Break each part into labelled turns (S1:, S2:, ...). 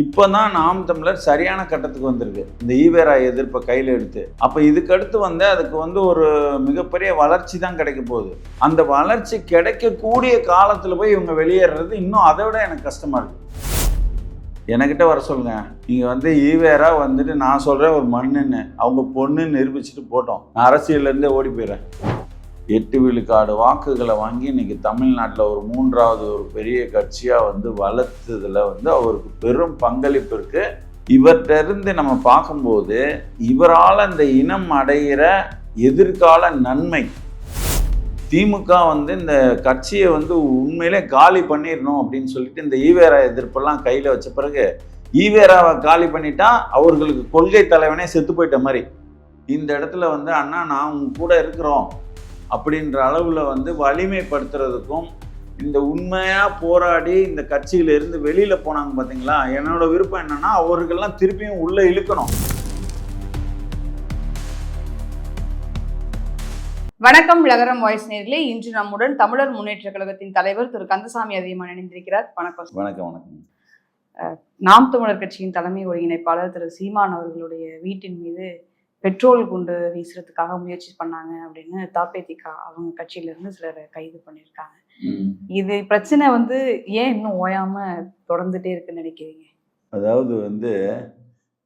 S1: இப்போ தான் நாம் தமிழர் சரியான கட்டத்துக்கு வந்திருக்கு இந்த ஈவேரா எதிர்ப்பை கையில் எடுத்து அப்போ இதுக்கடுத்து வந்து அதுக்கு வந்து ஒரு மிகப்பெரிய வளர்ச்சி தான் கிடைக்க போகுது அந்த வளர்ச்சி கிடைக்கக்கூடிய காலத்தில் போய் இவங்க வெளியேறது இன்னும் அதை விட எனக்கு கஷ்டமாக இருக்குது என்கிட்ட வர சொல்லுங்க நீங்கள் வந்து ஈவேரா வந்துட்டு நான் சொல்கிறேன் ஒரு மண்ணுன்னு அவங்க பொண்ணுன்னு நிரூபிச்சுட்டு போட்டோம் நான் இருந்தே ஓடி போயிடுறேன் எட்டு விழுக்காடு வாக்குகளை வாங்கி இன்றைக்கி தமிழ்நாட்டில் ஒரு மூன்றாவது ஒரு பெரிய கட்சியாக வந்து வளர்த்ததில் வந்து அவருக்கு பெரும் பங்களிப்பு இருக்குது இவர்கிட்டருந்து நம்ம பார்க்கும்போது இவரால் அந்த இனம் அடைகிற எதிர்கால நன்மை திமுக வந்து இந்த கட்சியை வந்து உண்மையிலே காலி பண்ணிடணும் அப்படின்னு சொல்லிட்டு இந்த ஈவேரா எதிர்ப்பெல்லாம் கையில் வச்ச பிறகு ஈவேராவை காலி பண்ணிட்டா அவர்களுக்கு கொள்கை தலைவனே செத்து போயிட்ட மாதிரி இந்த இடத்துல வந்து அண்ணா நான் உங்க கூட இருக்கிறோம் அப்படின்ற அளவில் வந்து வலிமைப்படுத்துறதுக்கும் இந்த உண்மையாக போராடி இந்த கட்சியிலேருந்து வெளியில் போனாங்க பார்த்தீங்களா என்னோடய விருப்பம் என்னென்னா அவர்கள்லாம் திருப்பியும் உள்ளே இழுக்கணும் வணக்கம் லகரம் வாய்ஸ் நேர்களே இன்று நம்முடன் தமிழர் முன்னேற்றக் கழகத்தின் தலைவர் திரு கந்தசாமி அதிகமாக இணைந்திருக்கிறார் வணக்கம் வணக்கம் வணக்கம் நாம் தமிழர் கட்சியின் தலைமை ஒருங்கிணைப்பாளர் திரு சீமான் அவர்களுடைய வீட்டின் மீது பெட்ரோல் குண்டு வீசுறதுக்காக முயற்சி பண்ணாங்க அப்படின்னு தாப்பேதிகா அவங்க கட்சியில இருந்து சிலர் கைது பண்ணியிருக்காங்க இது பிரச்சனை வந்து ஏன் இன்னும் ஓயாம தொடர்ந்துட்டே இருக்குன்னு நினைக்கிறீங்க அதாவது வந்து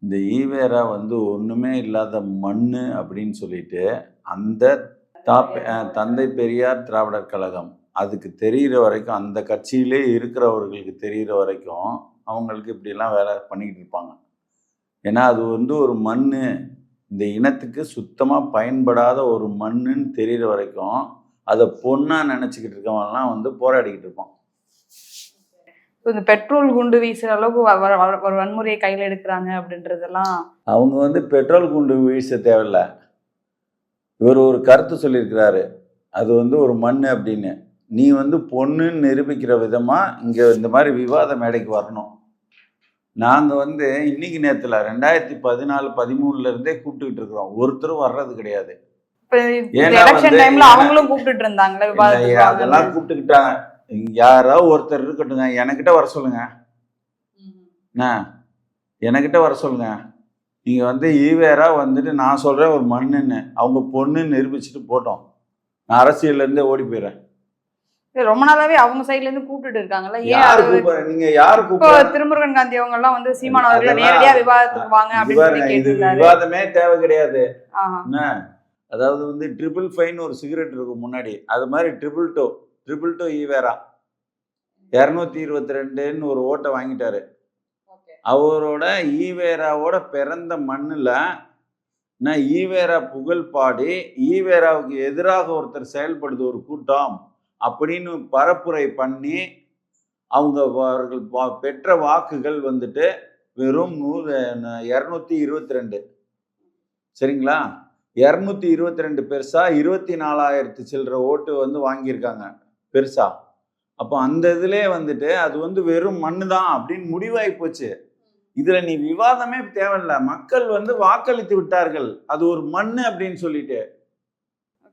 S1: இந்த ஈவேரா வந்து ஒன்றுமே இல்லாத மண் அப்படின்னு சொல்லிட்டு அந்த தாப்பே தந்தை பெரியார் திராவிடர் கழகம் அதுக்கு தெரிகிற வரைக்கும் அந்த கட்சியிலே இருக்கிறவர்களுக்கு தெரிகிற வரைக்கும் அவங்களுக்கு இப்படிலாம் வேலை பண்ணிக்கிட்டு இருப்பாங்க ஏன்னா அது வந்து ஒரு மண் இந்த இனத்துக்கு சுத்தமாக பயன்படாத ஒரு மண்ணுன்னு தெரிகிற வரைக்கும் அதை பொண்ணாக நினச்சிக்கிட்டு இருக்கவங்கலாம் வந்து போராடிக்கிட்டு இருப்போம் இந்த பெட்ரோல் குண்டு வீசுகிற அளவுக்கு ஒரு வன்முறையை கையில் எடுக்கிறாங்க அப்படின்றதெல்லாம் அவங்க வந்து பெட்ரோல் குண்டு வீச தேவையில்ல இவர் ஒரு கருத்து சொல்லியிருக்கிறாரு அது வந்து ஒரு மண் அப்படின்னு நீ வந்து பொண்ணுன்னு நிரூபிக்கிற விதமாக இங்கே இந்த மாதிரி விவாத மேடைக்கு வரணும் நாங்கள் வந்து இன்னைக்கு நேரத்தில் ரெண்டாயிரத்தி பதினாலு பதிமூணுல இருந்தே கூப்பிட்டுக்கிட்டு இருக்கிறோம் ஒருத்தரும் வர்றது கிடையாது அவங்களும் கூப்பிட்டு அதெல்லாம் கூப்பிட்டுக்கிட்டாங்க யாராவது ஒருத்தர் இருக்கட்டுங்க என்கிட்ட வர சொல்லுங்க எனக்கிட்ட வர சொல்லுங்க நீங்க வந்து ஈவேரா வந்துட்டு நான் சொல்றேன் ஒரு மண்ணுன்னு அவங்க பொண்ணு நிரூபிச்சுட்டு போட்டோம் நான் இருந்தே ஓடி போயிடுறேன் ரொம்ப நாளாவே அவங்க சைட்ல இருந்து கூப்பிட்டு இருக்காங்கல்ல நீங்க யாரு கூப்பிட்டு திருமுருகன் காந்தி அவங்க எல்லாம் வந்து சீமான அவர்கள் நேரடியா விவாதத்துக்கு வாங்க அப்படின்னு விவாதமே தேவை கிடையாது அதாவது வந்து ட்ரிபிள் ஃபைன் ஒரு சிகரெட் இருக்கும் முன்னாடி அது மாதிரி ட்ரிபிள் டோ ட்ரிபிள் டோ ஈவேரா இரநூத்தி இருபத்தி ரெண்டுன்னு ஒரு ஓட்டை வாங்கிட்டாரு அவரோட ஈவேராவோட பிறந்த மண்ணில் நான் ஈவேரா புகழ் பாடி ஈவேராவுக்கு எதிராக ஒருத்தர் செயல்படுது ஒரு கூட்டம் அப்படின்னு பரப்புரை பண்ணி அவங்க அவர்கள் பெற்ற வாக்குகள் வந்துட்டு வெறும் நூ இரநூத்தி இருபத்தி ரெண்டு சரிங்களா இரநூத்தி இருபத்தி ரெண்டு பெருசா இருபத்தி நாலாயிரத்து சில்லற ஓட்டு வந்து வாங்கியிருக்காங்க பெருசா அப்போ அந்த இதுலேயே வந்துட்டு அது வந்து வெறும் மண்ணு தான் அப்படின்னு முடிவாகி போச்சு இதுல நீ விவாதமே தேவையில்லை மக்கள் வந்து வாக்களித்து விட்டார்கள் அது ஒரு மண்ணு அப்படின்னு சொல்லிட்டு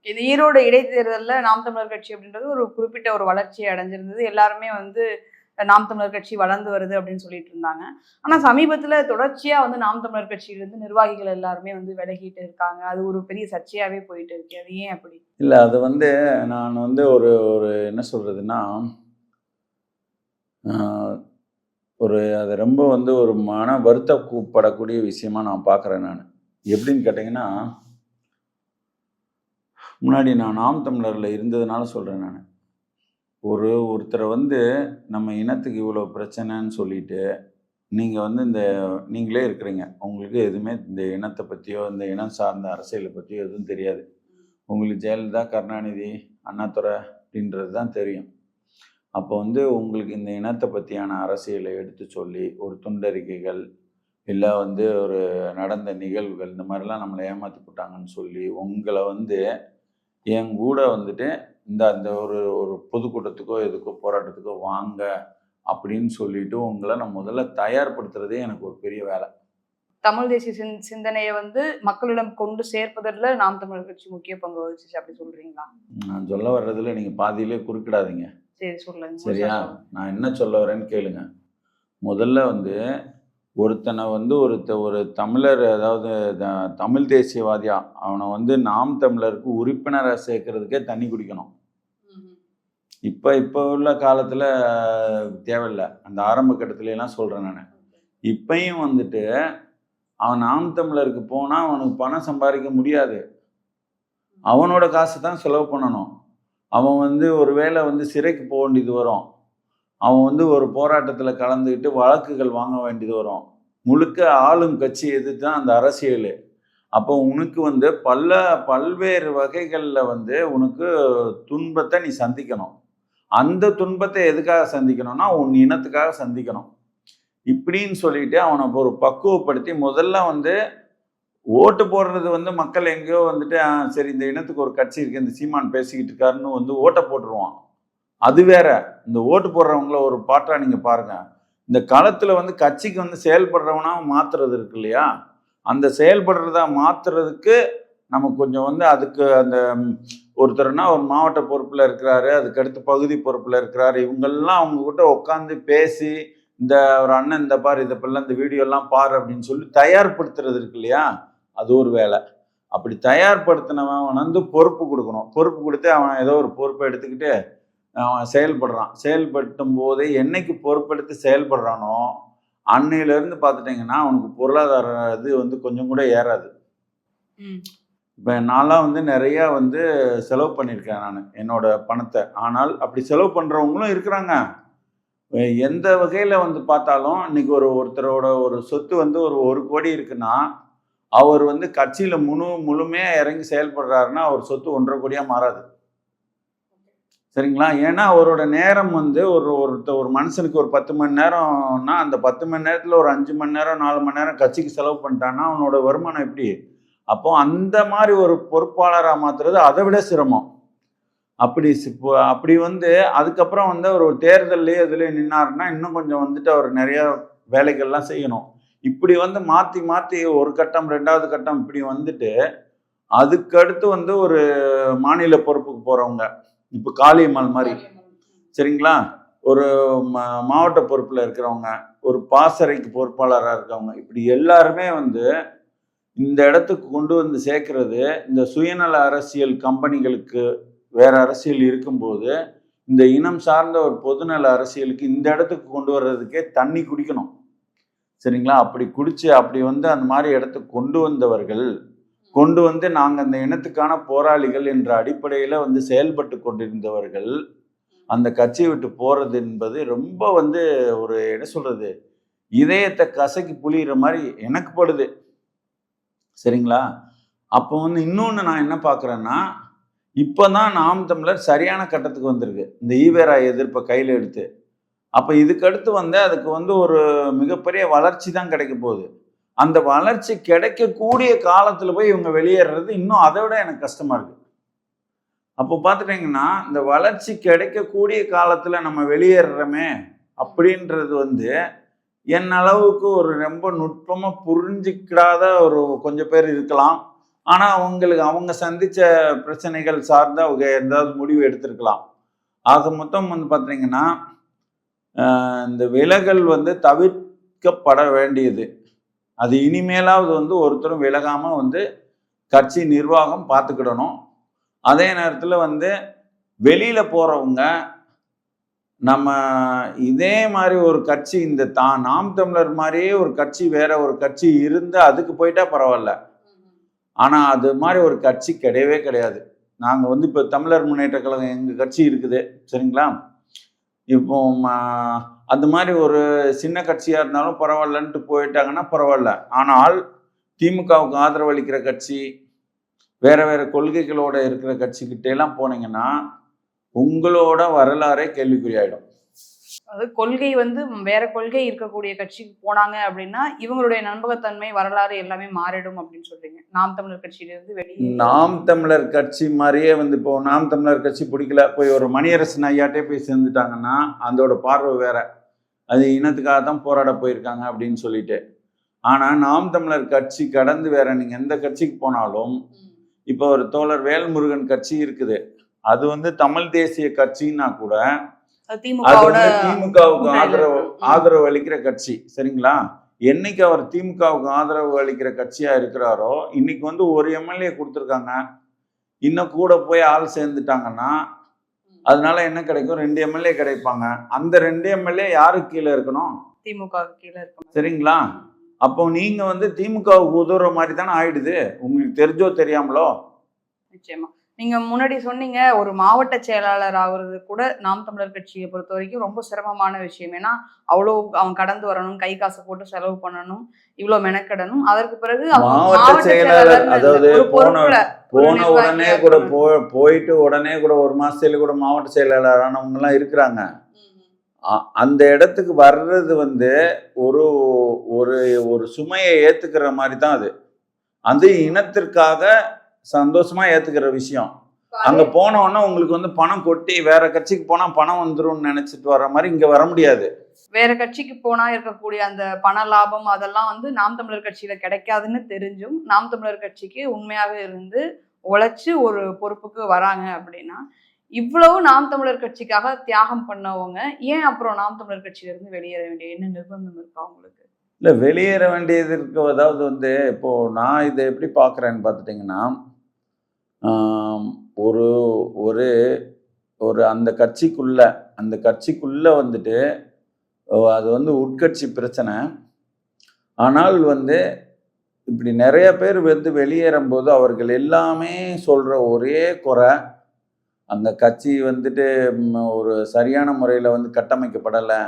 S1: இந்த ஈரோடு இடைத்தேர்தலில் நாம் தமிழர் கட்சி அப்படின்றது ஒரு குறிப்பிட்ட ஒரு வளர்ச்சியை அடைஞ்சிருந்தது எல்லாருமே வந்து நாம் தமிழர் கட்சி வளர்ந்து வருது அப்படின்னு சொல்லிட்டு இருந்தாங்க ஆனால் சமீபத்தில் தொடர்ச்சியாக வந்து நாம் தமிழர் கட்சியிலிருந்து நிர்வாகிகள் எல்லாருமே வந்து விலகிட்டு இருக்காங்க அது ஒரு பெரிய சர்ச்சையாகவே போயிட்டு இருக்கு அது ஏன் அப்படி இல்லை அது வந்து நான் வந்து ஒரு ஒரு என்ன சொல்கிறதுன்னா ஒரு அது ரொம்ப வந்து ஒரு மன வருத்தப்படக்கூடிய விஷயமா நான் பார்க்குறேன் நான் எப்படின்னு கேட்டிங்கன்னா முன்னாடி நான் நாம் தமிழரில் இருந்ததுனால சொல்கிறேன் நான் ஒரு ஒருத்தரை வந்து நம்ம இனத்துக்கு இவ்வளோ பிரச்சனைன்னு சொல்லிட்டு நீங்கள் வந்து இந்த நீங்களே இருக்கிறீங்க உங்களுக்கு எதுவுமே இந்த இனத்தை பற்றியோ இந்த இனம் சார்ந்த அரசியலை பற்றியோ எதுவும் தெரியாது உங்களுக்கு ஜெயலலிதா கருணாநிதி அண்ணாதுரை அப்படின்றது தான் தெரியும் அப்போ வந்து உங்களுக்கு இந்த இனத்தை பற்றியான அரசியலை எடுத்து சொல்லி ஒரு துண்டறிக்கைகள் இல்லை வந்து ஒரு நடந்த நிகழ்வுகள் இந்த மாதிரிலாம் நம்மளை ஏமாற்றி போட்டாங்கன்னு சொல்லி உங்களை வந்து என் கூட வந்துட்டு இந்த அந்த ஒரு ஒரு பொதுக்கூட்டத்துக்கோ எதுக்கோ போராட்டத்துக்கோ வாங்க அப்படின்னு சொல்லிட்டு உங்களை நான் முதல்ல தயார்படுத்துறதே எனக்கு ஒரு பெரிய வேலை தமிழ் தேசிய சிந் சிந்தனையை வந்து மக்களிடம் கொண்டு சேர்ப்பதில் நாம் தமிழர் கட்சி முக்கிய பங்கு வகிச்சு அப்படி சொல்றீங்களா நான் சொல்ல வர்றதுல நீங்க பாதியிலே குறுக்கிடாதீங்க சரி சொல்லுங்க சரியா நான் என்ன சொல்ல வரேன்னு கேளுங்க முதல்ல வந்து ஒருத்தனை வந்து ஒருத்த ஒரு தமிழர் அதாவது தமிழ் தேசியவாதியாக அவனை வந்து நாம் தமிழருக்கு உறுப்பினராக சேர்க்கறதுக்கே தண்ணி குடிக்கணும் இப்போ இப்போ உள்ள காலத்தில் தேவையில்லை அந்த ஆரம்ப கட்டத்துலலாம் சொல்கிறேன் நான் இப்பையும் வந்துட்டு அவன் நாம் தமிழருக்கு போனால் அவனுக்கு பணம் சம்பாதிக்க முடியாது அவனோட காசு தான் செலவு பண்ணணும் அவன் வந்து ஒரு வேளை வந்து சிறைக்கு போக வேண்டியது வரும் அவன் வந்து ஒரு போராட்டத்தில் கலந்துக்கிட்டு வழக்குகள் வாங்க வேண்டியது வரும் முழுக்க ஆளும் கட்சி எது தான் அந்த அரசியல் அப்போ உனக்கு வந்து பல பல்வேறு வகைகளில் வந்து உனக்கு துன்பத்தை நீ சந்திக்கணும் அந்த துன்பத்தை எதுக்காக சந்திக்கணும்னா உன் இனத்துக்காக சந்திக்கணும் இப்படின்னு சொல்லிட்டு அவனை ஒரு பக்குவப்படுத்தி முதல்ல வந்து ஓட்டு போடுறது வந்து மக்கள் எங்கேயோ வந்துட்டு சரி இந்த இனத்துக்கு ஒரு கட்சி இருக்குது இந்த சீமான் பேசிக்கிட்டு இருக்காருன்னு வந்து ஓட்டை போட்டுருவான் அது வேற இந்த ஓட்டு போடுறவங்கள ஒரு பாட்டா நீங்க பாருங்க இந்த களத்துல வந்து கட்சிக்கு வந்து செயல்படுறவனா மாத்துறது இருக்கு இல்லையா அந்த செயல்படுறதா மாத்துறதுக்கு நம்ம கொஞ்சம் வந்து அதுக்கு அந்த ஒருத்தர்னா ஒரு மாவட்ட பொறுப்பில் இருக்கிறாரு அதுக்கடுத்து பகுதி பொறுப்பில் இருக்கிறாரு இவங்கெல்லாம் அவங்கக்கிட்ட உட்காந்து பேசி இந்த ஒரு அண்ணன் இந்த பாரு இதை பிள்ளை இந்த வீடியோலாம் பாரு அப்படின்னு சொல்லி தயார்படுத்துறது இருக்கு இல்லையா அது ஒரு வேலை அப்படி தயார்படுத்தினவன் வந்து பொறுப்பு கொடுக்கணும் பொறுப்பு கொடுத்து அவன் ஏதோ ஒரு பொறுப்பை எடுத்துக்கிட்டு அவன் செயல்படுறான் செயல்பட்டும் போதே என்னைக்கு பொறுப்பெடுத்து செயல்படுறானோ அன்னையிலேருந்து பார்த்துட்டிங்கன்னா அவனுக்கு பொருளாதார இது வந்து கொஞ்சம் கூட ஏறாது இப்போ நான்லாம் வந்து நிறையா வந்து செலவு பண்ணியிருக்கேன் நான் என்னோட பணத்தை ஆனால் அப்படி செலவு பண்ணுறவங்களும் இருக்கிறாங்க எந்த வகையில் வந்து பார்த்தாலும் இன்னைக்கு ஒரு ஒருத்தரோட ஒரு சொத்து வந்து ஒரு ஒரு கோடி இருக்குன்னா அவர் வந்து கட்சியில் முழு முழுமையாக இறங்கி செயல்படுறாருன்னா அவர் சொத்து ஒன்றரை கோடியாக மாறாது சரிங்களா ஏன்னா அவரோட நேரம் வந்து ஒரு ஒருத்த ஒரு மனுஷனுக்கு ஒரு பத்து மணி நேரம்னா அந்த பத்து மணி நேரத்தில் ஒரு அஞ்சு மணி நேரம் நாலு மணி நேரம் கட்சிக்கு செலவு பண்ணிட்டான்னா அவனோட வருமானம் எப்படி அப்போ அந்த மாதிரி ஒரு பொறுப்பாளராக மாற்றுறது அதை விட சிரமம் அப்படி அப்படி வந்து அதுக்கப்புறம் வந்து அவர் ஒரு தேர்தல்லையே இதுலேயே நின்னாருன்னா இன்னும் கொஞ்சம் வந்துட்டு அவர் நிறையா வேலைகள்லாம் செய்யணும் இப்படி வந்து மாற்றி மாற்றி ஒரு கட்டம் ரெண்டாவது கட்டம் இப்படி வந்துட்டு அதுக்கடுத்து வந்து ஒரு மாநில பொறுப்புக்கு போகிறவங்க இப்போ காளியம்மாள் மாதிரி சரிங்களா ஒரு மாவட்ட பொறுப்பில் இருக்கிறவங்க ஒரு பாசறைக்கு பொறுப்பாளராக இருக்கவங்க இப்படி எல்லாருமே வந்து இந்த இடத்துக்கு கொண்டு வந்து சேர்க்கறது இந்த சுயநல அரசியல் கம்பெனிகளுக்கு வேற அரசியல் இருக்கும்போது இந்த இனம் சார்ந்த ஒரு பொதுநல அரசியலுக்கு இந்த இடத்துக்கு கொண்டு வர்றதுக்கே தண்ணி குடிக்கணும் சரிங்களா அப்படி குடிச்சு அப்படி வந்து அந்த மாதிரி இடத்துக்கு கொண்டு வந்தவர்கள் கொண்டு வந்து நாங்கள் அந்த இனத்துக்கான போராளிகள் என்ற அடிப்படையில் வந்து செயல்பட்டு கொண்டிருந்தவர்கள் அந்த கட்சியை விட்டு போகிறது என்பது ரொம்ப வந்து ஒரு என்ன சொல்கிறது இதயத்தை கசக்கி புளிகிற மாதிரி எனக்கு படுது சரிங்களா அப்போ வந்து இன்னொன்று நான் என்ன பார்க்குறேன்னா இப்போ தான் நாம் தமிழர் சரியான கட்டத்துக்கு வந்திருக்கு இந்த ஈவேரா எதிர்ப்பை கையில் எடுத்து அப்போ இதுக்கடுத்து வந்து அதுக்கு வந்து ஒரு மிகப்பெரிய வளர்ச்சி தான் கிடைக்க போகுது அந்த வளர்ச்சி கிடைக்கக்கூடிய காலத்தில் போய் இவங்க வெளியேறது இன்னும் அதை விட எனக்கு கஷ்டமாக இருக்குது அப்போ பார்த்துட்டிங்கன்னா இந்த வளர்ச்சி கிடைக்கக்கூடிய காலத்தில் நம்ம வெளியேறமே அப்படின்றது வந்து என் அளவுக்கு ஒரு ரொம்ப நுட்பமாக புரிஞ்சிக்கிடாத ஒரு கொஞ்சம் பேர் இருக்கலாம் ஆனால் அவங்களுக்கு அவங்க சந்தித்த பிரச்சனைகள் சார்ந்த அவங்க ஏதாவது முடிவு எடுத்திருக்கலாம் ஆக மொத்தம் வந்து பார்த்தீங்கன்னா இந்த விலகல் வந்து தவிர்க்கப்பட வேண்டியது அது இனிமேலாவது வந்து ஒருத்தரும் விலகாமல் வந்து கட்சி நிர்வாகம் பார்த்துக்கிடணும் அதே நேரத்தில் வந்து வெளியில் போகிறவங்க நம்ம இதே மாதிரி ஒரு கட்சி இந்த தா நாம் தமிழர் மாதிரியே ஒரு கட்சி வேற ஒரு கட்சி இருந்து அதுக்கு போயிட்டா பரவாயில்ல ஆனால் அது மாதிரி ஒரு கட்சி கிடையவே கிடையாது நாங்கள் வந்து இப்போ தமிழர் முன்னேற்ற கழகம் எங்கள் கட்சி இருக்குது சரிங்களா இப்போ அந்த மாதிரி ஒரு சின்ன கட்சியாக இருந்தாலும் பரவாயில்லன்ட்டு போயிட்டாங்கன்னா பரவாயில்ல ஆனால் திமுகவுக்கு ஆதரவளிக்கிற கட்சி வேறு வேறு கொள்கைகளோடு இருக்கிற கட்சிக்கிட்டேலாம் போனீங்கன்னா உங்களோட வரலாறே கேள்விக்குறியாயிடும் அதாவது கொள்கை வந்து வேற கொள்கை இருக்கக்கூடிய கட்சிக்கு போனாங்க அப்படின்னா இவங்களுடைய நண்பகத்தன்மை வரலாறு எல்லாமே மாறிடும் அப்படின்னு சொல்றீங்க நாம் தமிழர் கட்சியிலிருந்து வெளியே நாம் தமிழர் கட்சி மாதிரியே வந்து இப்போ நாம் தமிழர் கட்சி பிடிக்கல போய் ஒரு மணியரசன் ஐயாட்டே போய் சேர்ந்துட்டாங்கன்னா அதோட பார்வை வேற அது இனத்துக்காக தான் போராட போயிருக்காங்க அப்படின்னு சொல்லிட்டு ஆனால் நாம் தமிழர் கட்சி கடந்து வேற நீங்கள் எந்த கட்சிக்கு போனாலும் இப்போ ஒரு தோழர் வேல்முருகன் கட்சி இருக்குது அது வந்து தமிழ் தேசிய கட்சின்னா கூட திமுகவுக்கு ஆதரவு ஆதரவு அளிக்கிற கட்சி சரிங்களா என்னைக்கு அவர் திமுகவுக்கு ஆதரவு அளிக்கிற கட்சியா இருக்கிறாரோ இன்னைக்கு வந்து ஒரு எம்எல்ஏ கொடுத்துருக்காங்க இன்னும் கூட போய் ஆள் சேர்ந்துட்டாங்கன்னா அதனால என்ன கிடைக்கும் ரெண்டு எம்எல்ஏ கிடைப்பாங்க அந்த ரெண்டு எம்எல்ஏ யாருக்கு கீழே இருக்கணும் திமுகவுக்கு கீழே இருக்கணும் சரிங்களா அப்போ நீங்க வந்து திமுகவுக்கு உதவுற மாதிரி தானே ஆயிடுது உங்களுக்கு தெரிஞ்சோ தெரியாமலோ நிச்சயமா நீங்க முன்னாடி சொன்னீங்க ஒரு மாவட்ட செயலாளர் ஆகுறது கூட நாம் தமிழர் கட்சியை பொறுத்த வரைக்கும் ரொம்ப சிரமமான விஷயம் ஏன்னா அவ்வளவு அவன் கடந்து வரணும் கை காசு போட்டு செலவு பண்ணணும் இவ்வளவு மெனக்கடணும் அதற்கு பிறகு மாவட்ட செயலாளர் அதாவது போன உடனே கூட போ போயிட்டு உடனே கூட ஒரு மாசத்துல கூட மாவட்ட செயலாளர் ஆனவங்க எல்லாம் இருக்கிறாங்க அந்த இடத்துக்கு வர்றது வந்து ஒரு ஒரு ஒரு சுமையை ஏத்துக்கிற மாதிரி தான் அது அந்த இனத்திற்காக சந்தோஷமா ஏத்துக்கிற விஷயம் அங்க போனோன்னா உங்களுக்கு வந்து பணம் கொட்டி வேற கட்சிக்கு போனா பணம் வந்துரும் நினைச்சிட்டு வர மாதிரி இங்க வர முடியாது வேற கட்சிக்கு போனா இருக்கக்கூடிய அந்த பண லாபம் அதெல்லாம் வந்து நாம் தமிழர் கட்சியில கிடைக்காதுன்னு தெரிஞ்சும் நாம் தமிழர் கட்சிக்கு உண்மையாக இருந்து உழைச்சி ஒரு பொறுப்புக்கு வராங்க அப்படின்னா இவ்வளவு நாம் தமிழர் கட்சிக்காக தியாகம் பண்ணவங்க ஏன் அப்புறம் நாம் தமிழர் இருந்து வெளியேற வேண்டிய என்ன நிர்பந்தம் இருக்கா அவங்களுக்கு இல்லை வெளியேற வேண்டியது இருக்கு அதாவது வந்து இப்போது நான் இதை எப்படி பார்க்குறேன்னு பார்த்துட்டிங்கன்னா ஒரு ஒரு ஒரு அந்த கட்சிக்குள்ள அந்த கட்சிக்குள்ளே வந்துட்டு அது வந்து உட்கட்சி பிரச்சனை ஆனால் வந்து இப்படி நிறைய பேர் வந்து வெளியேறும்போது அவர்கள் எல்லாமே சொல்கிற ஒரே குறை அந்த கட்சி வந்துட்டு ஒரு சரியான முறையில் வந்து கட்டமைக்கப்படலை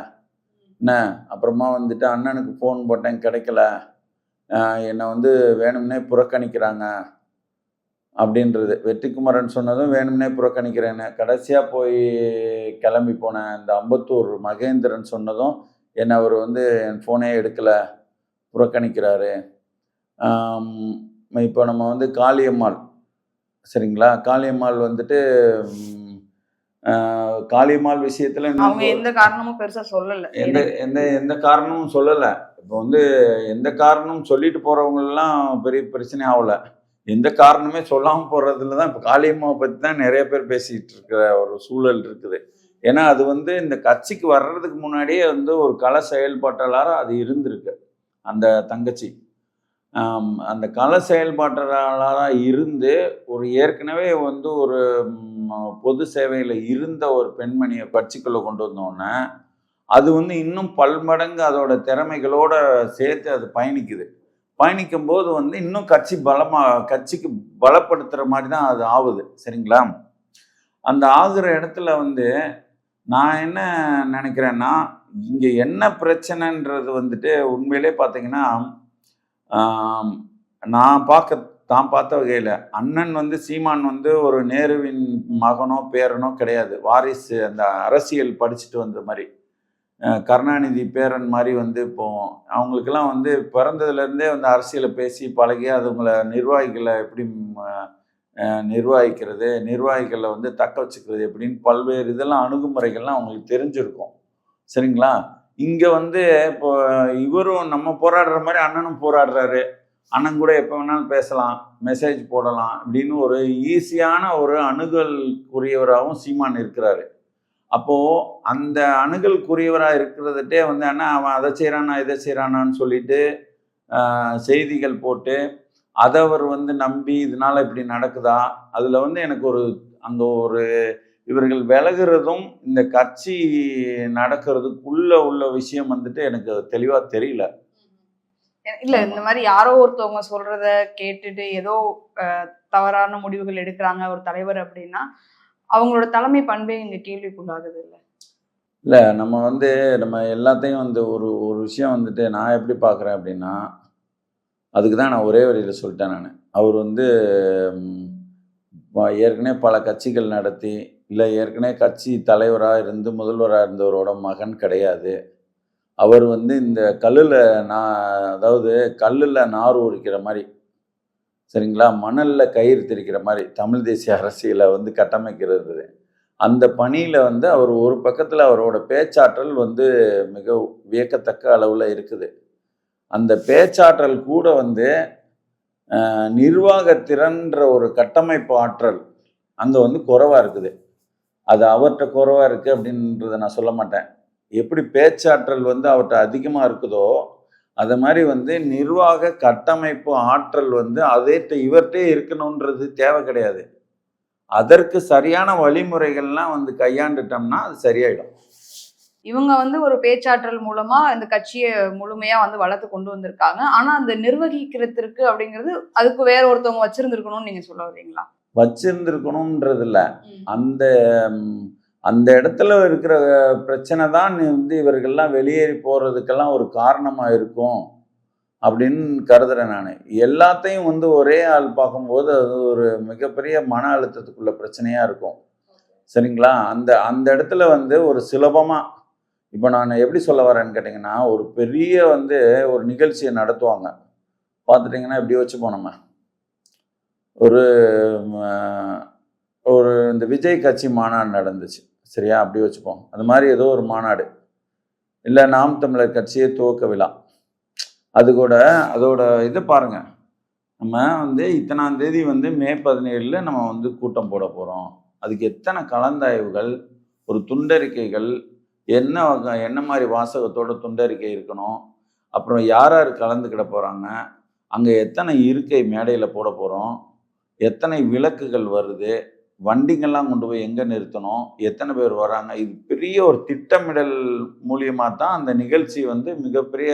S1: என்ன அப்புறமா வந்துட்டு அண்ணனுக்கு ஃபோன் போட்டேன் கிடைக்கல என்னை வந்து வேணும்னே புறக்கணிக்கிறாங்க அப்படின்றது வெற்றிக்குமரன் சொன்னதும் வேணும்னே புறக்கணிக்கிறேன்னு கடைசியாக போய் கிளம்பி போனேன் இந்த அம்பத்தூர் மகேந்திரன் சொன்னதும் என்னை அவர் வந்து என் ஃபோனே எடுக்கலை புறக்கணிக்கிறாரு இப்போ நம்ம வந்து காளியம்மாள் சரிங்களா காளியம்மாள் வந்துட்டு காளியம்மாள் விஷயத்துல அவங்க எந்த காரணமும் பெருசா சொல்லல எந்த எந்த எந்த காரணமும் சொல்லல இப்போ வந்து எந்த காரணமும் சொல்லிட்டு போறவங்க எல்லாம் பெரிய பிரச்சனை ஆகல எந்த காரணமே சொல்லாமல் போகிறதுல தான் இப்போ காளியம்மாவை பற்றி தான் நிறைய பேர் பேசிகிட்டு இருக்கிற ஒரு சூழல் இருக்குது ஏன்னா அது வந்து இந்த கட்சிக்கு வர்றதுக்கு முன்னாடியே வந்து ஒரு கல செயல்பாட்டாளராக அது இருந்திருக்கு அந்த தங்கச்சி அந்த கல செயல்பாட்டாளராக இருந்து ஒரு ஏற்கனவே வந்து ஒரு பொது சேவையில் இருந்த ஒரு பெண்மணியை கட்சிக்குள்ளே கொண்டு வந்தோடனே அது வந்து இன்னும் பல்மடங்கு அதோட திறமைகளோடு சேர்த்து அது பயணிக்குது பயணிக்கும் போது வந்து இன்னும் கட்சி பலமாக கட்சிக்கு பலப்படுத்துகிற மாதிரி தான் அது ஆகுது சரிங்களா அந்த ஆகுற இடத்துல வந்து நான் என்ன நினைக்கிறேன்னா இங்கே என்ன பிரச்சனைன்றது வந்துட்டு உண்மையிலே பார்த்தீங்கன்னா நான் பார்க்க தான் பார்த்த வகையில் அண்ணன் வந்து சீமான் வந்து ஒரு நேருவின் மகனோ பேரனோ கிடையாது வாரிசு அந்த அரசியல் படிச்சுட்டு வந்த மாதிரி கருணாநிதி பேரன் மாதிரி வந்து இப்போ அவங்களுக்கெல்லாம் வந்து பிறந்ததுலேருந்தே வந்து அரசியலை பேசி பழகி அதுங்களை நிர்வாகிகளை எப்படி நிர்வாகிக்கிறது நிர்வாகிகளை வந்து தக்க வச்சுக்கிறது எப்படின்னு பல்வேறு இதெல்லாம் அணுகுமுறைகள்லாம் அவங்களுக்கு தெரிஞ்சிருக்கும் சரிங்களா இங்கே வந்து இப்போ இவரும் நம்ம போராடுற மாதிரி அண்ணனும் போராடுறாரு அண்ணன் கூட எப்போ வேணாலும் பேசலாம் மெசேஜ் போடலாம் அப்படின்னு ஒரு ஈஸியான ஒரு அணுகலுக்குரியவராகவும் சீமான் இருக்கிறாரு அப்போது அந்த அணுகல்குரியவராக இருக்கிறதுட்டே வந்து அண்ணா அவன் அதை செய்கிறானா இதை செய்கிறானான்னு சொல்லிட்டு செய்திகள் போட்டு அதை அவர் வந்து நம்பி இதனால் இப்படி நடக்குதா அதில் வந்து எனக்கு ஒரு அந்த ஒரு இவர்கள் விலகிறதும் இந்த கட்சி நடக்கிறதுக்குள்ள உள்ள விஷயம் வந்துட்டு எனக்கு தெளிவாக தெரியல இல்ல இந்த மாதிரி யாரோ ஒருத்தவங்க சொல்றத கேட்டுட்டு ஏதோ தவறான முடிவுகள் எடுக்கிறாங்க ஒரு தலைவர் அப்படின்னா அவங்களோட தலைமை பண்பே இங்க கேள்விக்குள்ளாகுது இல்ல இல்லை நம்ம வந்து நம்ம எல்லாத்தையும் வந்து ஒரு ஒரு விஷயம் வந்துட்டு நான் எப்படி பார்க்குறேன் அப்படின்னா அதுக்கு தான் நான் ஒரே வழியில் சொல்லிட்டேன் நான் அவர் வந்து ஏற்கனவே பல கட்சிகள் நடத்தி இல்லை ஏற்கனவே கட்சி தலைவராக இருந்து முதல்வராக இருந்தவரோட மகன் கிடையாது அவர் வந்து இந்த கல்லில் நான் அதாவது கல்லில் நார் உரிக்கிற மாதிரி சரிங்களா மணலில் கயிறு திரிக்கிற மாதிரி தமிழ் தேசிய அரசியலை வந்து கட்டமைக்கிறது அந்த பணியில் வந்து அவர் ஒரு பக்கத்தில் அவரோட பேச்சாற்றல் வந்து மிக வியக்கத்தக்க அளவில் இருக்குது அந்த பேச்சாற்றல் கூட வந்து நிர்வாகத்திறன்ற ஒரு கட்டமைப்பு ஆற்றல் அங்கே வந்து குறைவாக இருக்குது அது அவர்கிட்ட குறைவாக இருக்குது அப்படின்றத நான் சொல்ல மாட்டேன் எப்படி பேச்சாற்றல் வந்து அவர்கிட்ட அதிகமாக இருக்குதோ அது மாதிரி வந்து நிர்வாக கட்டமைப்பு ஆற்றல் வந்து அதே இவர்கிட்டே இருக்கணுன்றது தேவை கிடையாது அதற்கு சரியான வழிமுறைகள்லாம் வந்து கையாண்டுட்டோம்னா அது சரியாயிடும் இவங்க வந்து ஒரு பேச்சாற்றல் மூலமா இந்த கட்சியை முழுமையா வந்து வளர்த்து கொண்டு வந்திருக்காங்க ஆனா அந்த நிர்வகிக்கிறதுக்கு அப்படிங்கிறது அதுக்கு வேற ஒருத்தவங்க வச்சிருந்துருக்கணும்னு நீங்க சொல்ல வரீங்களா வச்சிருந்திருக்கணும்ன்றதில்ல அந்த அந்த இடத்துல இருக்கிற பிரச்சனை தான் வந்து இவர்கள்லாம் வெளியேறி போகிறதுக்கெல்லாம் ஒரு காரணமாக இருக்கும் அப்படின்னு கருதுறேன் நான் எல்லாத்தையும் வந்து ஒரே ஆள் பார்க்கும்போது அது ஒரு மிகப்பெரிய மன அழுத்தத்துக்குள்ள பிரச்சனையாக இருக்கும் சரிங்களா அந்த அந்த இடத்துல வந்து ஒரு சுலபமாக இப்போ நான் எப்படி சொல்ல வரேன்னு கேட்டிங்கன்னா ஒரு பெரிய வந்து ஒரு நிகழ்ச்சியை நடத்துவாங்க பார்த்துட்டிங்கன்னா இப்படி வச்சு போனோம் ஒரு ஒரு இந்த விஜய் கட்சி மாநாடு நடந்துச்சு சரியா அப்படி வச்சுப்போம் அது மாதிரி ஏதோ ஒரு மாநாடு இல்லை நாம் தமிழர் கட்சியை துவக்க விழா அது கூட அதோட இது பாருங்கள் நம்ம வந்து இத்தனாம் தேதி வந்து மே பதினேழில் நம்ம வந்து கூட்டம் போட போகிறோம் அதுக்கு எத்தனை கலந்தாய்வுகள் ஒரு துண்டறிக்கைகள் என்ன என்ன மாதிரி வாசகத்தோட துண்டறிக்கை இருக்கணும் அப்புறம் யார் யார் கலந்துக்கிட போகிறாங்க அங்கே எத்தனை இருக்கை மேடையில் போட போகிறோம் எத்தனை விளக்குகள் வருது வண்டிங்கெல்லாம் கொண்டு போய் எங்கே நிறுத்தணும் எத்தனை பேர் வராங்க இது பெரிய ஒரு திட்டமிடல் மூலியமாக தான் அந்த நிகழ்ச்சி வந்து மிகப்பெரிய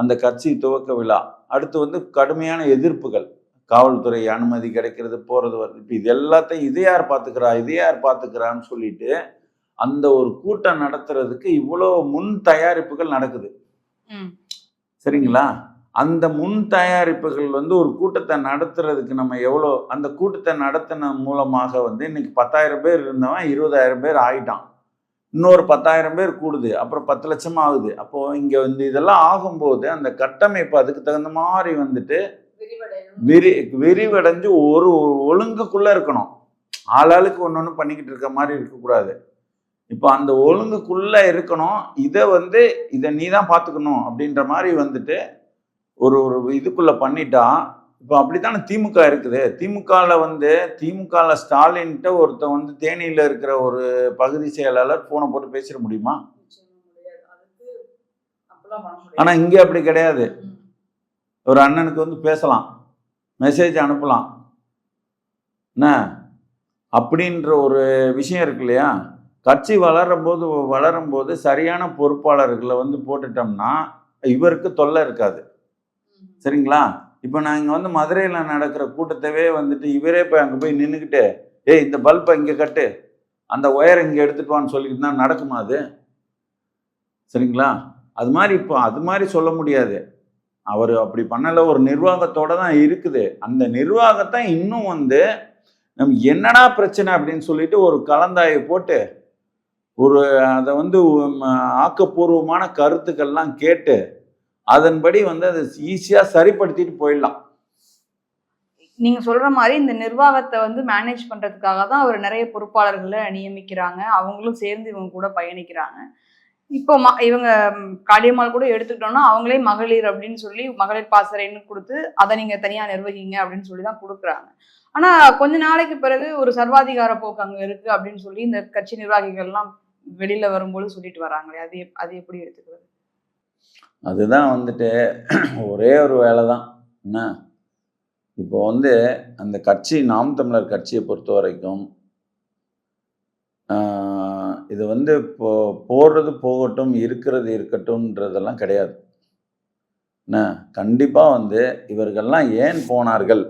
S1: அந்த கட்சி துவக்க விழா அடுத்து வந்து கடுமையான எதிர்ப்புகள் காவல்துறை அனுமதி கிடைக்கிறது போகிறது வருது இப்போ இது எல்லாத்தையும் இதே யார் பார்த்துக்கிறா இதே யார் பார்த்துக்கிறான்னு சொல்லிட்டு அந்த ஒரு கூட்டம் நடத்துறதுக்கு இவ்வளோ முன் தயாரிப்புகள் நடக்குது சரிங்களா அந்த முன் தயாரிப்புகள் வந்து ஒரு கூட்டத்தை நடத்துறதுக்கு நம்ம எவ்வளோ அந்த கூட்டத்தை நடத்தின மூலமாக வந்து இன்னைக்கு பத்தாயிரம் பேர் இருந்தவன் இருபதாயிரம் பேர் ஆகிட்டான் இன்னொரு பத்தாயிரம் பேர் கூடுது அப்புறம் பத்து லட்சம் ஆகுது அப்போது இங்கே வந்து இதெல்லாம் ஆகும்போது அந்த கட்டமைப்பு அதுக்கு தகுந்த மாதிரி வந்துட்டு விரி விரிவடைஞ்சு ஒரு ஒழுங்குக்குள்ளே இருக்கணும் ஆளாளுக்கு ஒன்று ஒன்று பண்ணிக்கிட்டு இருக்க மாதிரி இருக்கக்கூடாது இப்போ அந்த ஒழுங்குக்குள்ளே இருக்கணும் இதை வந்து இதை நீ தான் பார்த்துக்கணும் அப்படின்ற மாதிரி வந்துட்டு ஒரு ஒரு இதுக்குள்ளே பண்ணிட்டான் இப்போ அப்படித்தானே திமுக இருக்குது திமுகவில் வந்து திமுகவில் ஸ்டாலின்கிட்ட ஒருத்தன் வந்து தேனியில் இருக்கிற ஒரு பகுதி செயலாளர் ஃபோனை போட்டு பேசிட முடியுமா ஆனால் இங்கே அப்படி கிடையாது ஒரு அண்ணனுக்கு வந்து பேசலாம் மெசேஜ் அனுப்பலாம் என்ன அப்படின்ற ஒரு விஷயம் இருக்கு இல்லையா கட்சி வளரும் போது வளரும் போது சரியான பொறுப்பாளர்களை வந்து போட்டுட்டோம்னா இவருக்கு தொல்லை இருக்காது சரிங்களா இப்போ நாங்கள் வந்து மதுரையில் நடக்கிற கூட்டத்தவே வந்துட்டு இவரே போய் அங்கே போய் நின்றுக்கிட்டு ஏய் இந்த பல்பை இங்கே கட்டு அந்த ஒயர் இங்கே எடுத்துட்டு வான்னு சொல்லிட்டு தான் நடக்குமா அது சரிங்களா அது மாதிரி இப்போ அது மாதிரி சொல்ல முடியாது அவர் அப்படி பண்ணலை ஒரு நிர்வாகத்தோடு தான் இருக்குது அந்த நிர்வாகத்தை இன்னும் வந்து நம்ம என்னடா பிரச்சனை அப்படின்னு சொல்லிட்டு ஒரு கலந்தாயை போட்டு ஒரு அதை வந்து ஆக்கப்பூர்வமான கருத்துக்கள்லாம் கேட்டு அதன்படி வந்து அதை ஈஸியாக சரிப்படுத்திட்டு போயிடலாம் நீங்க சொல்ற மாதிரி இந்த நிர்வாகத்தை வந்து மேனேஜ் பண்றதுக்காக தான் அவர் நிறைய பொறுப்பாளர்களை நியமிக்கிறாங்க அவங்களும் சேர்ந்து இவங்க கூட பயணிக்கிறாங்க இப்போ ம இவங்க காளியம்மாள் கூட எடுத்துக்கிட்டோம்னா அவங்களே மகளிர் அப்படின்னு சொல்லி மகளிர் பாசறைன்னு கொடுத்து அதை நீங்க தனியா நிர்வகிங்க அப்படின்னு சொல்லி தான் கொடுக்குறாங்க ஆனா கொஞ்ச நாளைக்கு பிறகு ஒரு சர்வாதிகார போக்கு அங்க இருக்கு அப்படின்னு சொல்லி இந்த கட்சி நிர்வாகிகள்லாம் வெளியில வரும்போது சொல்லிட்டு வராங்களே அது அது எப்படி எடுத்துக்கிறது அதுதான் வந்துட்டு ஒரே ஒரு வேலை தான் என்ன இப்போ வந்து அந்த கட்சி நாம் தமிழர் கட்சியை பொறுத்த வரைக்கும் இது வந்து இப்போ போடுறது போகட்டும் இருக்கிறது இருக்கட்டும்ன்றதெல்லாம் கிடையாது என்ன கண்டிப்பாக வந்து இவர்கள்லாம் ஏன் போனார்கள்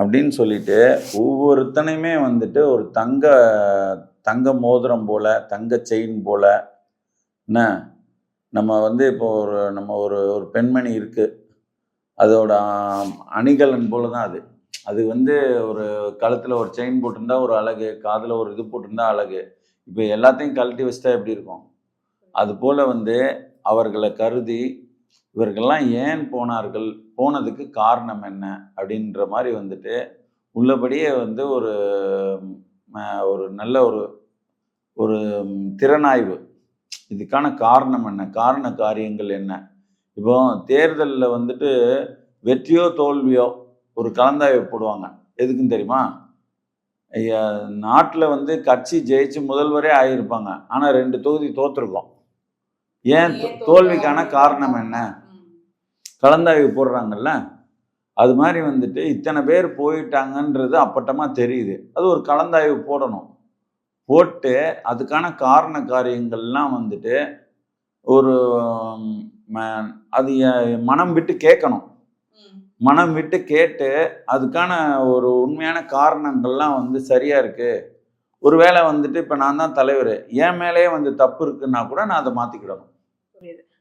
S1: அப்படின்னு சொல்லிட்டு ஒவ்வொருத்தனையுமே வந்துட்டு ஒரு தங்க தங்க மோதிரம் போல் தங்க செயின் போல் என்ன நம்ம வந்து இப்போ ஒரு நம்ம ஒரு ஒரு பெண்மணி இருக்குது அதோட அணிகலன் போல தான் அது அது வந்து ஒரு கழுத்தில் ஒரு செயின் போட்டிருந்தா ஒரு அழகு காதில் ஒரு இது போட்டிருந்தா அழகு இப்போ எல்லாத்தையும் கழட்டி வச்சுட்டா எப்படி இருக்கும் அது போல் வந்து அவர்களை கருதி இவர்கள்லாம் ஏன் போனார்கள் போனதுக்கு காரணம் என்ன அப்படின்ற மாதிரி வந்துட்டு உள்ளபடியே வந்து ஒரு ஒரு நல்ல ஒரு ஒரு திறனாய்வு இதுக்கான காரணம் என்ன காரண காரியங்கள் என்ன இப்போ தேர்தலில் வந்துட்டு வெற்றியோ தோல்வியோ ஒரு கலந்தாய்வு போடுவாங்க எதுக்குன்னு தெரியுமா நாட்டில் வந்து கட்சி ஜெயிச்சு முதல்வரே ஆகியிருப்பாங்க ஆனால் ரெண்டு தொகுதி தோற்றுருக்கோம் ஏன் தோல்விக்கான காரணம் என்ன கலந்தாய்வு போடுறாங்கல்ல அது மாதிரி வந்துட்டு இத்தனை பேர் போயிட்டாங்கன்றது அப்பட்டமாக தெரியுது அது ஒரு கலந்தாய்வு போடணும் போட்டு அதுக்கான காரண காரியங்கள்லாம் வந்துட்டு ஒரு அது மனம் விட்டு கேட்கணும் மனம் விட்டு கேட்டு அதுக்கான ஒரு உண்மையான காரணங்கள்லாம் வந்து சரியா இருக்கு ஒருவேளை வந்துட்டு இப்போ நான் தான் தலைவர் என் மேலேயே வந்து தப்பு இருக்குன்னா கூட நான் அதை மாற்றிக்கிடணும்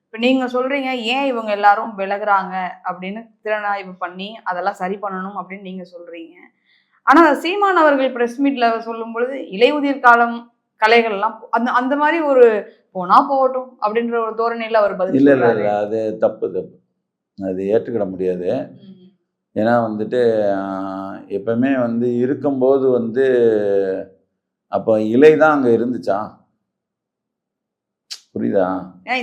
S1: இப்போ நீங்கள் சொல்கிறீங்க ஏன் இவங்க எல்லாரும் விலகுறாங்க அப்படின்னு திறனாய்வு பண்ணி அதெல்லாம் சரி பண்ணணும் அப்படின்னு நீங்கள் சொல்கிறீங்க ஆனால் சீமான் அவர்கள் ப்ரெஸ் மீட்டில் சொல்லும் பொழுது இலையுதிர் காலம் கலைகள்லாம் அந்த அந்த மாதிரி ஒரு போனா போகட்டும் அப்படின்ற ஒரு தோரணையில் அவர் பதில் இல்லை இல்லை இல்லை அது தப்பு தப்பு அது ஏற்றுக்கிட முடியாது ஏன்னா வந்துட்டு எப்பவுமே வந்து இருக்கும்போது வந்து அப்போ இலை தான் அங்கே இருந்துச்சா புரியுதா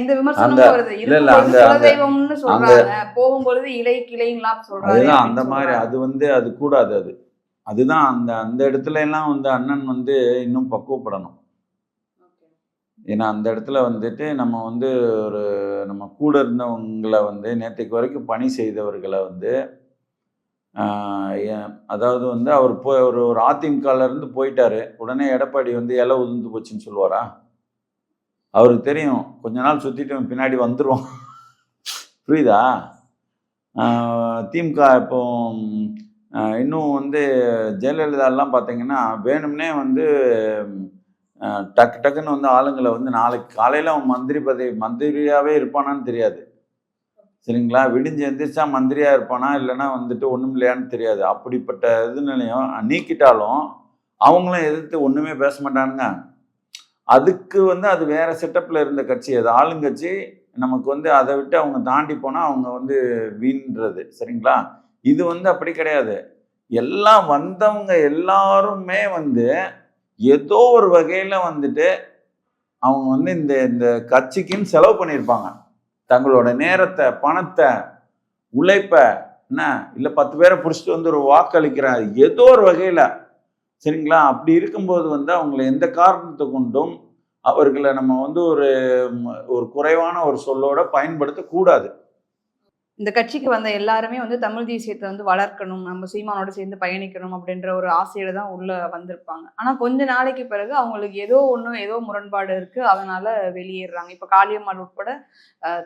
S1: இந்த விமர்சனம் இல்ல இல்ல அந்த சொல்றாங்க போகும்பொழுது இலை கிளைங்களா சொல்றாங்க அந்த மாதிரி அது வந்து அது கூடாது அது அதுதான் அந்த அந்த இடத்துல எல்லாம் வந்து அண்ணன் வந்து இன்னும் பக்குவப்படணும் ஏன்னா அந்த இடத்துல வந்துட்டு நம்ம வந்து ஒரு நம்ம கூட இருந்தவங்களை வந்து நேற்றுக்கு வரைக்கும் பணி செய்தவர்களை வந்து அதாவது வந்து அவர் போய் ஒரு ஒரு அதிமுகலேருந்து போயிட்டாரு உடனே எடப்பாடி வந்து இலை உதிர்ந்து போச்சுன்னு சொல்லுவாரா அவருக்கு தெரியும் கொஞ்ச நாள் சுற்றிட்டு பின்னாடி வந்துடுவோம் புரியுதா திமுக இப்போ இன்னும் வந்து ஜெயலலிதாலாம் பார்த்தீங்கன்னா வேணும்னே வந்து டக்கு டக்குன்னு வந்து ஆளுங்களை வந்து நாளைக்கு காலையில் அவன் மந்திரி பதவி மந்திரியாகவே இருப்பானான்னு தெரியாது சரிங்களா விடிஞ்சு எந்திரிச்சா மந்திரியாக இருப்பானா இல்லைன்னா வந்துட்டு ஒன்றும் இல்லையான்னு தெரியாது அப்படிப்பட்ட இது நிலையம் நீக்கிட்டாலும் அவங்களும் எதிர்த்து ஒன்றுமே பேச மாட்டானுங்க அதுக்கு வந்து அது வேறு செட்டப்பில் இருந்த கட்சி அது ஆளுங்கட்சி நமக்கு வந்து அதை விட்டு அவங்க தாண்டி போனால் அவங்க வந்து வீண்றது சரிங்களா இது வந்து அப்படி கிடையாது எல்லாம் வந்தவங்க எல்லாருமே வந்து ஏதோ ஒரு வகையில் வந்துட்டு அவங்க வந்து இந்த இந்த கட்சிக்குன்னு செலவு பண்ணியிருப்பாங்க தங்களோட நேரத்தை பணத்தை உழைப்பை என்ன இல்லை பத்து பேரை பிடிச்சிட்டு வந்து ஒரு வாக்களிக்கிறாங்க ஏதோ ஒரு வகையில் சரிங்களா அப்படி இருக்கும்போது வந்து அவங்கள எந்த காரணத்தை கொண்டும் அவர்களை நம்ம வந்து ஒரு ஒரு குறைவான ஒரு சொல்லோட பயன்படுத்தக்கூடாது இந்த கட்சிக்கு வந்த எல்லாருமே வந்து தமிழ் தேசியத்தை வந்து வளர்க்கணும் நம்ம சீமானோட சேர்ந்து பயணிக்கணும் அப்படின்ற ஒரு ஆசையில தான் உள்ள வந்திருப்பாங்க ஆனா கொஞ்ச நாளைக்கு பிறகு அவங்களுக்கு ஏதோ ஒன்று ஏதோ முரண்பாடு இருக்கு அதனால வெளியேறாங்க இப்ப காளியம்மாள் உட்பட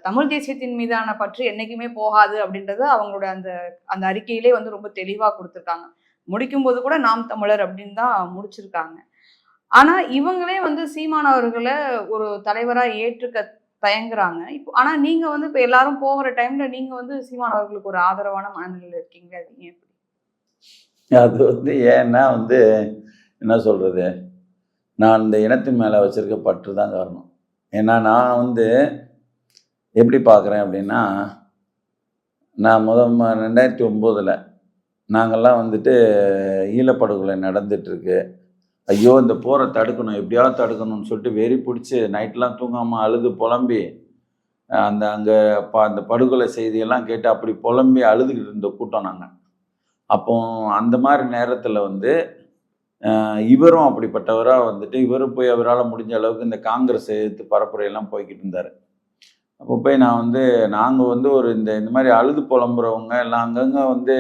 S1: தமிழ் தேசியத்தின் மீதான பற்று என்னைக்குமே போகாது அப்படின்றத அவங்களோட அந்த அந்த அறிக்கையிலே வந்து ரொம்ப தெளிவா கொடுத்துருக்காங்க முடிக்கும் போது கூட நாம் தமிழர் அப்படின்னு தான் முடிச்சிருக்காங்க ஆனா இவங்களே வந்து சீமானவர்களை ஒரு தலைவரா ஏற்றுக்க தயங்குறாங்க இப்போ ஆனால் நீங்கள் வந்து இப்போ எல்லாரும் போகிற டைமில் நீங்கள் வந்து சீமான் அவர்களுக்கு ஒரு ஆதரவான மனநிலையில் இருக்கீங்க அது அது வந்து ஏன்னா வந்து என்ன சொல்கிறது நான் இந்த இனத்தின் மேலே வச்சுருக்க பற்று தான் காரணம் ஏன்னா நான் வந்து எப்படி பார்க்குறேன் அப்படின்னா நான் முத ரெண்டாயிரத்தி ஒம்போதில் நாங்கள்லாம் வந்துட்டு ஈழப்படுகொலை நடந்துட்டுருக்கு ஐயோ இந்த போரை தடுக்கணும் எப்படியாவது தடுக்கணும்னு சொல்லிட்டு வெறி பிடிச்சி நைட்லாம் தூங்காமல் அழுது புலம்பி அந்த அங்கே ப அந்த படுகொலை செய்தியெல்லாம் கேட்டு அப்படி புலம்பி அழுதுகிட்டு இருந்த கூட்டம் நாங்கள் அப்போ அந்த மாதிரி நேரத்தில் வந்து இவரும் அப்படிப்பட்டவராக வந்துட்டு இவரும் போய் அவரால் முடிஞ்ச அளவுக்கு இந்த காங்கிரஸ் எதிர்த்து பரப்புரையெல்லாம் போய்கிட்டு இருந்தார் அப்போ போய் நான் வந்து நாங்கள் வந்து ஒரு இந்த இந்த மாதிரி அழுது புலம்புறவங்க எல்லாம் அங்கங்கே வந்து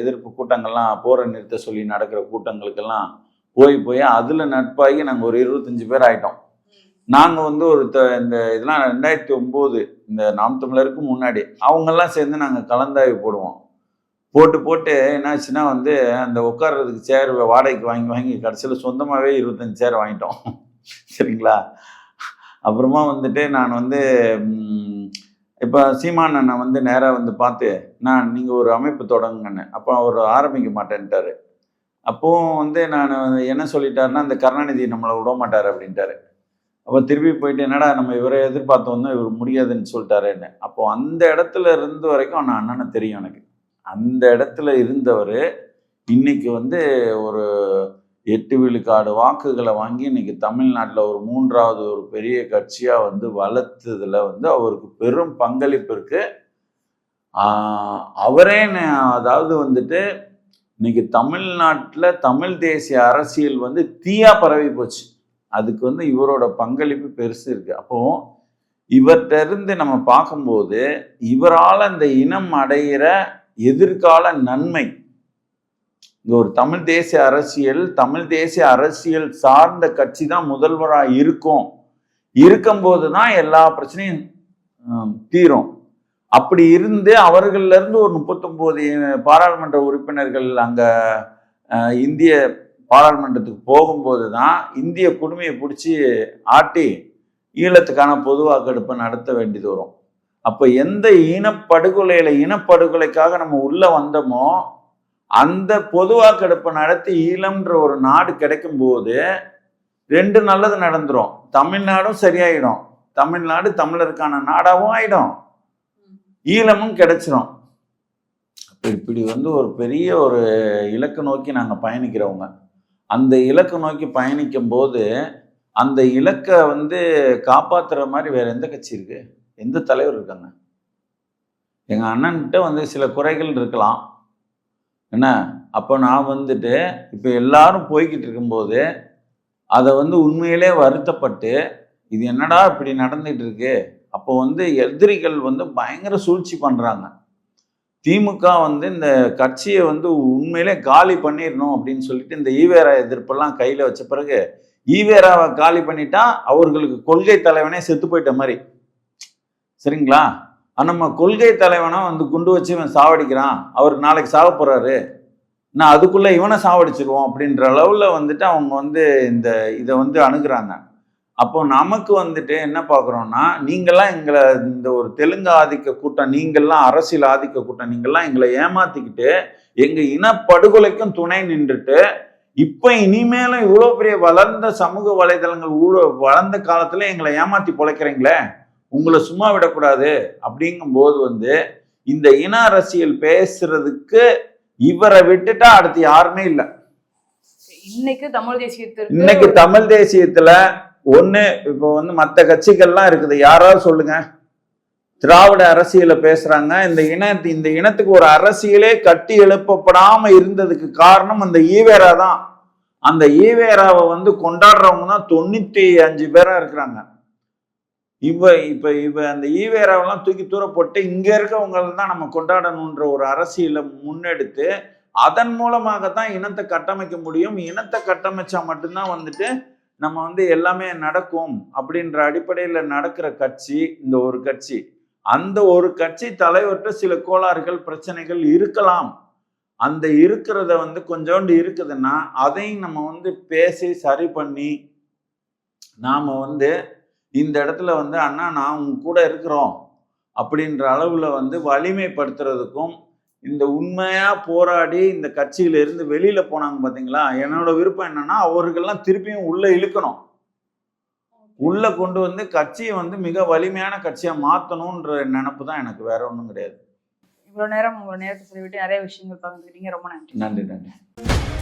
S1: எதிர்ப்பு கூட்டங்கள்லாம் போரை நிறுத்த சொல்லி நடக்கிற கூட்டங்களுக்கெல்லாம் போய் போய் அதில் நட்பாகி நாங்கள் ஒரு இருபத்தஞ்சு பேர் ஆகிட்டோம் நாங்கள் வந்து ஒரு த இந்த இதெல்லாம் ரெண்டாயிரத்தி ஒன்பது இந்த நாம் தமிழருக்கு முன்னாடி எல்லாம் சேர்ந்து நாங்கள் கலந்தாய்வு போடுவோம் போட்டு போட்டு என்னாச்சுன்னா வந்து அந்த உட்கார்றதுக்கு சேர் வாடகைக்கு வாங்கி வாங்கி கடைசியில் சொந்தமாகவே இருபத்தஞ்சி சேர் வாங்கிட்டோம் சரிங்களா அப்புறமா வந்துட்டு நான் வந்து இப்போ சீமான் அண்ணன் வந்து நேராக வந்து பார்த்து நான் நீங்கள் ஒரு அமைப்பு தொடங்குங்கன்னு அப்போ அவர் ஆரம்பிக்க மாட்டேன்ட்டாரு அப்போ வந்து நான் என்ன சொல்லிட்டாருன்னா அந்த கருணாநிதி நம்மளை விட மாட்டார் அப்படின்ட்டாரு அப்போ திருப்பி போயிட்டு என்னடா நம்ம இவரை எதிர்பார்த்து வந்தோம் இவர் முடியாதுன்னு என்ன அப்போது அந்த இடத்துல இருந்து வரைக்கும் நான் அண்ணனை தெரியும் எனக்கு அந்த இடத்துல இருந்தவர் இன்னைக்கு வந்து ஒரு எட்டு விழுக்காடு வாக்குகளை வாங்கி இன்னைக்கு தமிழ்நாட்டில் ஒரு மூன்றாவது ஒரு பெரிய கட்சியாக வந்து வளர்த்ததில் வந்து அவருக்கு பெரும் பங்களிப்பு இருக்குது அவரே அதாவது வந்துட்டு இன்னைக்கு தமிழ்நாட்டில் தமிழ் தேசிய அரசியல் வந்து தீயா பரவி போச்சு அதுக்கு வந்து இவரோட பங்களிப்பு பெருசு இருக்கு அப்போ இவர்கிட்ட இருந்து நம்ம பார்க்கும்போது இவரால் அந்த இனம் அடைகிற எதிர்கால நன்மை இந்த ஒரு தமிழ் தேசிய அரசியல் தமிழ் தேசிய அரசியல் சார்ந்த கட்சி தான் முதல்வராக இருக்கும் இருக்கும்போது தான் எல்லா பிரச்சனையும் தீரும் அப்படி இருந்து அவர்கள்லேருந்து இருந்து ஒரு முப்பத்தொம்போது பாராளுமன்ற உறுப்பினர்கள் அங்கே இந்திய பாராளுமன்றத்துக்கு போகும்போது தான் இந்திய குடுமையை பிடிச்சி ஆட்டி ஈழத்துக்கான பொது வாக்கெடுப்பை நடத்த வேண்டியது வரும் அப்போ எந்த இனப்படுகொலையில் இனப்படுகொலைக்காக நம்ம உள்ளே வந்தோமோ அந்த பொது வாக்கெடுப்பை நடத்தி ஈழம்ன்ற ஒரு நாடு கிடைக்கும்போது ரெண்டு நல்லது நடந்துடும் தமிழ்நாடும் சரியாயிடும் தமிழ்நாடு தமிழருக்கான நாடாகவும் ஆயிடும் ஈழமும் கிடைச்சிரும் இப்படி வந்து ஒரு பெரிய ஒரு இலக்கு நோக்கி நாங்கள் பயணிக்கிறவங்க அந்த இலக்கு நோக்கி பயணிக்கும் போது அந்த இலக்கை வந்து காப்பாற்றுற மாதிரி வேற எந்த கட்சி இருக்கு எந்த தலைவர் இருக்காங்க எங்கள் அண்ணன்கிட்ட வந்து சில குறைகள் இருக்கலாம் என்ன அப்போ நான் வந்துட்டு இப்போ எல்லாரும் போய்கிட்டு இருக்கும்போது அதை வந்து உண்மையிலே வருத்தப்பட்டு இது என்னடா இப்படி நடந்துகிட்டு இருக்கு அப்போ வந்து எதிரிகள் வந்து பயங்கர சூழ்ச்சி பண்ணுறாங்க திமுக வந்து இந்த கட்சியை வந்து உண்மையிலே காலி பண்ணிடணும் அப்படின்னு சொல்லிட்டு இந்த ஈவேரா எதிர்ப்பெல்லாம் கையில் வச்ச பிறகு ஈவேராவை காலி பண்ணிட்டா அவர்களுக்கு கொள்கை தலைவனே செத்து போயிட்ட மாதிரி சரிங்களா நம்ம கொள்கை தலைவனை வந்து குண்டு வச்சு இவன் சாவடிக்கிறான் அவர் நாளைக்கு சாக போகிறாரு நான் அதுக்குள்ளே இவனை சாவடிச்சிருவோம் அப்படின்ற அளவில் வந்துட்டு அவங்க வந்து இந்த இதை வந்து அணுகிறாங்க அப்போ நமக்கு வந்துட்டு என்ன பார்க்குறோன்னா நீங்கள்லாம் எங்களை இந்த ஒரு தெலுங்கு ஆதிக்க கூட்டம் நீங்கள்லாம் அரசியல் ஆதிக்க கூட்டம் நீங்கள்லாம் எங்களை ஏமாத்திக்கிட்டு எங்கள் இனப்படுகொலைக்கும் துணை நின்றுட்டு இப்போ இனிமேலும் இவ்வளோ பெரிய வளர்ந்த சமூக வலைதளங்கள் ஊழ வளர்ந்த காலத்தில் எங்களை ஏமாற்றி பிழைக்கிறீங்களே உங்களை சும்மா விடக்கூடாது அப்படிங்கும்போது வந்து இந்த இன அரசியல் பேசுறதுக்கு இவரை விட்டுட்டா அடுத்து யாருமே இல்லை இன்னைக்கு தமிழ் தேசியத்தில் இன்னைக்கு தமிழ் தேசியத்துல ஒன்று இப்போ வந்து மற்ற கட்சிகள்லாம் இருக்குது யாராவது சொல்லுங்க திராவிட அரசியலை பேசுறாங்க இந்த இன இந்த இனத்துக்கு ஒரு அரசியலே கட்டி எழுப்பப்படாம இருந்ததுக்கு காரணம் அந்த ஈவேரா தான் அந்த ஈவேராவை வந்து கொண்டாடுறவங்க தான் தொண்ணூத்தி அஞ்சு பேரா இருக்கிறாங்க இவ இப்ப இவ அந்த ஈவேராவெல்லாம் தூக்கி தூரப்பட்டு இங்க இருக்கவங்களை தான் நம்ம கொண்டாடணுன்ற ஒரு அரசியலை முன்னெடுத்து அதன் மூலமாக தான் இனத்தை கட்டமைக்க முடியும் இனத்தை கட்டமைச்சா மட்டும்தான் வந்துட்டு நம்ம வந்து எல்லாமே நடக்கும் அப்படின்ற அடிப்படையில் நடக்கிற கட்சி இந்த ஒரு கட்சி அந்த ஒரு கட்சி தலைவர்கிட்ட சில கோளாறுகள் பிரச்சனைகள் இருக்கலாம் அந்த இருக்கிறத வந்து கொஞ்சோண்டு இருக்குதுன்னா அதையும் நம்ம வந்து பேசி சரி பண்ணி நாம் வந்து இந்த இடத்துல வந்து அண்ணா நான் உங்க கூட இருக்கிறோம் அப்படின்ற அளவில் வந்து வலிமைப்படுத்துறதுக்கும் இந்த உண்மையாக போராடி இந்த இருந்து வெளியில் போனாங்க பார்த்தீங்களா என்னோட விருப்பம் என்னன்னா அவர்கள்லாம் திருப்பியும் உள்ளே இழுக்கணும் உள்ளே கொண்டு வந்து கட்சியை வந்து மிக வலிமையான கட்சியாக மாற்றணுன்ற நினப்பு தான் எனக்கு வேற ஒன்றும் கிடையாது இவ்வளோ நேரம் உங்களை நேரத்தை சொல்லிவிட்டு நிறைய விஷயங்கள் பகிர்ந்துக்கிட்டீங்க ரொம்ப நன்றி நன்றி நன்றி